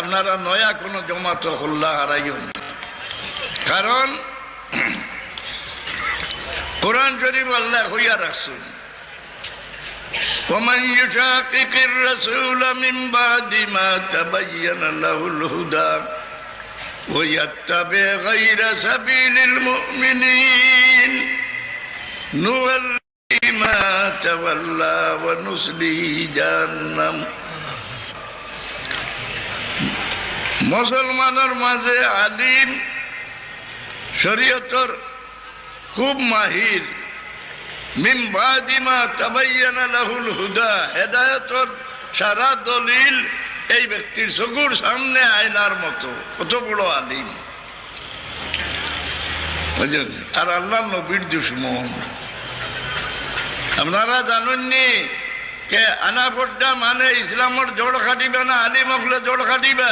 আপনারা নয়া কোনো জমাত হল্লা হারাইও না কারণ কোরআন শরীফ আল্লাহ হইয়া রাখছেন ومن يشاقق الرسول من بعد ما تبين له الهدى ويتبع غير سبيل المؤمنين نولي ما تولى ونصلي جهنم মুসলমানের মাঝে আলিম শরীয়তর খুব মাহির। লাহুল হুদা, হেদায়তর সারা দলিল এই ব্যক্তির চকুর সামনে আয়নার মতো, কত বড় আলিম আর আল্লাহ নবীর দুশ্মন। আপনারা জানেননি কে আনাফড্ডা মানে ইসলামর জোড় খাটিবে না আলিম হকলে জোড় খাটিবা?